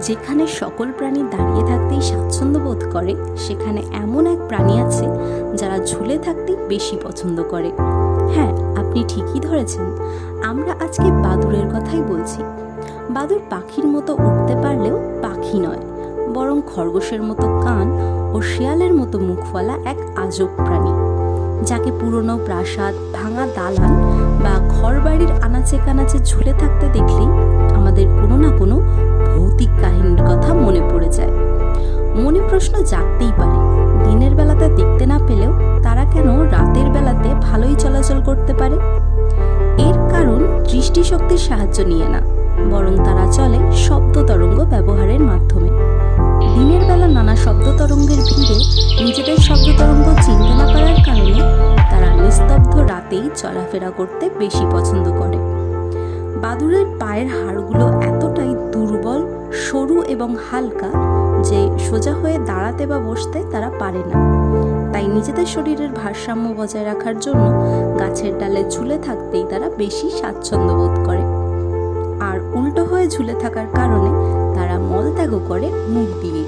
যেখানে সকল প্রাণী দাঁড়িয়ে থাকতেই স্বাচ্ছন্দ্য বোধ করে, সেখানে এমন এক প্রাণী আছে যারা ঝুলে থাকতেই বেশি পছন্দ করে। হ্যাঁ আপনি ঠিকই ধরেছেন। আমরা আজকে বাদুড়ের কথাই বলছি। বাদুড় পাখির মতো উঠতে পারলেও পাখি নয়, বরং খরগোশের মতো কান ও শিয়ালের মতো মুখওয়ালা এক আজব প্রাণী, যাকে পুরনো প্রাসাদ, ভাঙা দালান বা ঘরবাড়ির আনাচে কানাচে ঝুলে থাকতে দেখলেই আমাদের প্রশ্ন জাগতেই পারে। দিনের বেলাতে দেখতে না পেলেও তারা কেন রাতের বেলাতে ভালোই চলাচল করতে পারে? এর কারণ দৃষ্টিশক্তির সাহায্য নিয়ে না, বরং তারা চলে শব্দ তরঙ্গ ব্যবহারের মাধ্যমে। দিনের বেলা নানা শব্দ তরঙ্গের ভিড়ে নিজেদের শব্দ তরঙ্গ চিনতে না পারার কারণে তারা নিস্তব্ধ রাতেই চলাফেরা করতে বেশি পছন্দ করে। বাদুড়ের পায়ের হাড়গুলো এতটাই দুর্বল, সরু এবং হালকা যে সোজা হয়ে দাঁড়াতে বা বসতে তারা পারে না। তাই নিজেদের শরীরের ভারসাম্য বজায় রাখার জন্য গাছের ডালে ঝুলে থাকতেই তারা বেশি স্বাচ্ছন্দ্য বোধ করে। আর উল্টো হয়ে ঝুলে থাকার কারণে তারা মলত্যাগও করে মুখ দিয়ে